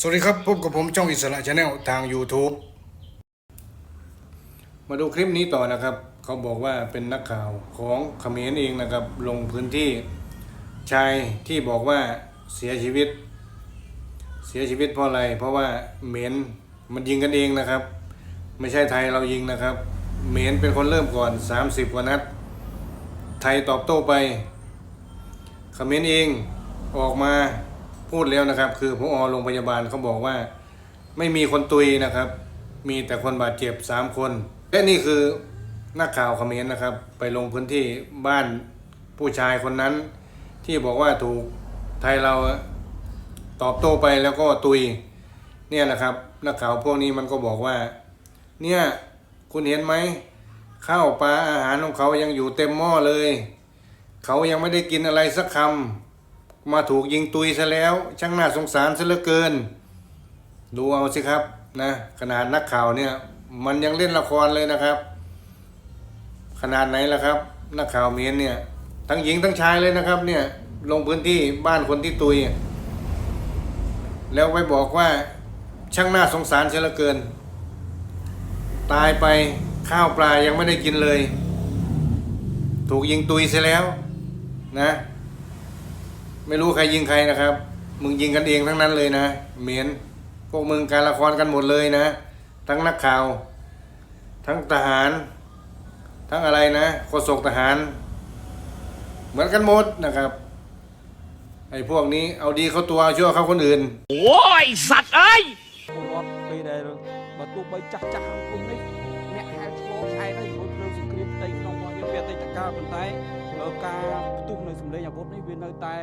สวัสดีครับพบกับผมจ้องอิสระชาแนลทาง YouTube มาดูคลิปนี้ต่อนะครับ เขาบอกว่าเป็นนักข่าวของเขมรเองนะครับ ลงพื้นที่ชายที่บอกว่าเสียชีวิต เสียชีวิตเพราะอะไร เพราะว่าเหมนมันยิงกันเองนะครับ ไม่ใช่ไทยเรายิงนะครับเหมนเป็นคนเริ่มก่อน 30กว่านัด ไทยตอบโต้ไปเขมรเองออกมา พูดแล้วนะครับ คือพอโรงพยาบาลเขาบอกว่า ไม่มีคนตุยนะครับ มีแต่คนบาดเจ็บสามคน และนี่คือนักข่าวเขมรนต์นะครับ ไปลงพื้นที่บ้านผู้ชายคนนั้น ที่บอกว่าถูกไทยเราตอบโต้ไปแล้วก็ตุย เนี่ยแหละครับนักข่าวพวกนี้มันก็บอกว่า เนี่ยคุณเห็นไหมข้าวปลาอาหารของเขายังอยู่เต็มหม้อเลย เขายังไม่ได้กินอะไรสักคำ มาถูกยิงตุยซะแล้ว ช่างน่าสงสารซะเหลือเกิน ดูเอาสิครับนะขนาดนักข่าวเนี่ย มันยังเล่นละครเลยนะครับ ขนาดไหนล่ะครับ นักข่าวเมียนเนี่ย ทั้งหญิงทั้งชายเลยนะครับ เนี่ยลงพื้นที่บ้านคนที่ตุย แล้วไปบอกว่าช่างน่าสงสารเสียเหลือเกิน ตายไปข้าวปลายังไม่ได้กินเลย ถูกยิงตุยเสียแล้วนะ ไม่รู้ใครยิงใครนะครับ มึงยิงกันเองทั้งนั้นเลยนะเหมียนพวกมึงการละครกันหมดเลยนะ ทั้งนักข่าว ทั้งทหาร ทั้งอะไรนะโฆษกทหาร เหมือนกันหมดนะครับ ไอ้พวกนี้เอาดีเข้าตัวเอาชั่วเข้าคนอื่น โอ้ยสัตว์เอ้ย ពលរដ្ឋពេលដែលបើទោះបីចាស់ចាស់ក្នុងគុំនេះអ្នកហៅឆ្លោឆ្អែតហើយជាមួយភ្លើងសង្គ្រាមផ្ទៃក្នុងរបស់យើងវាអតីតកាលប៉ុន្តែលើការផ្ទុះនៅសម្លេងអាវុធនេះវានៅតែ